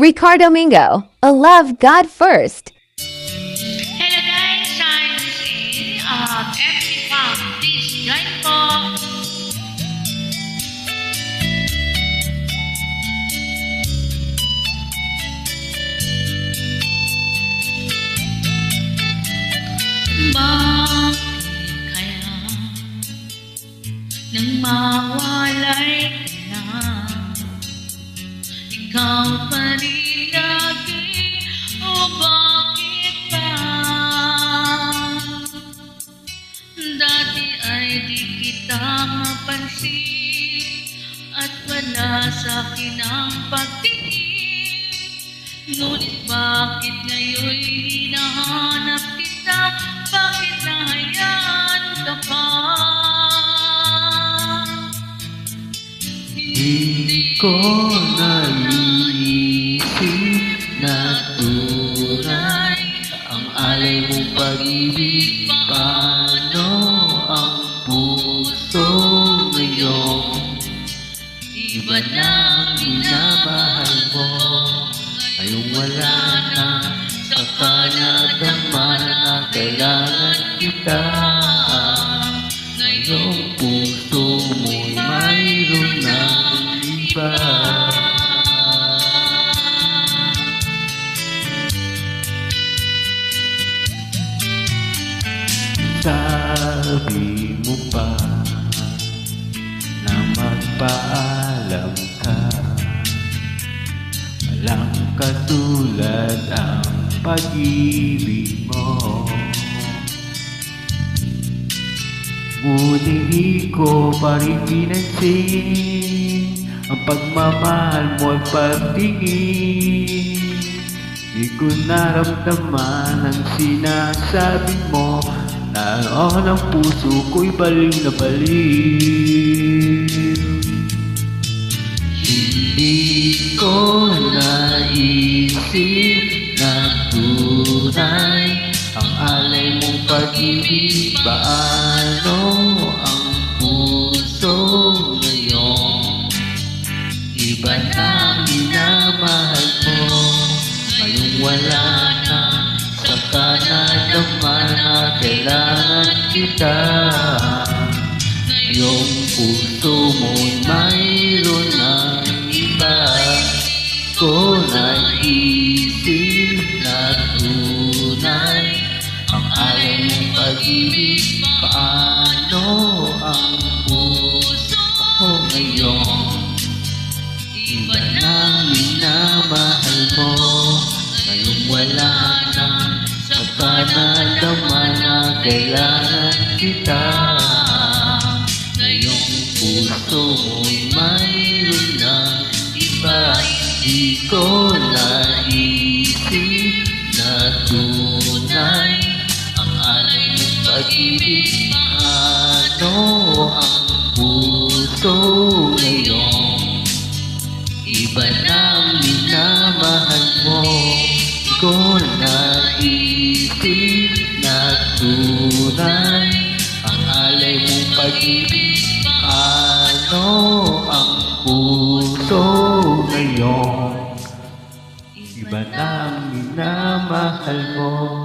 Ricardo Mingo, a love God first. Hello guys, I'm mawalay ikaw pa rin lagi o bakit ba? Dati ay di kita mapansin At wala sa akin ang pagtingin Ngunit bakit ngayon'y hinahanap kita? Bakit nahayaan ka pa? Hindi ko naiisip alay mong pag-ibig. Paano ang puso ngayon? Iba na ang minamahal mo. Ngayong wala na Sa kanadama na kailangan kita Sabi mo pa na magpaalam ka. Walang katulad ang pag-ibig mo. Ngunit di ko pa rin pinansin Ang pagmamahal mo at pagtingin. Di ko naramdaman ang sinasabi mo Naroon ang puso ko'y baliw na baliw Hindi ko naisip na tunay Ang alay mong pag-ibig. Paano kailangan kita. Ngayong puso mo'y mayroon ng iba. Ko naisip na tunay Ang alay mong pag-ibig. Paano kailangan kita Ngayong puso mo'y mayroon ng iba. Di ko naisip na tunay Ang alay ng pag-ibig. Ano ang puso ngayon? Iba na minamahal mo. Di ko Ano ang puso ngayon? Iba na minamahal mo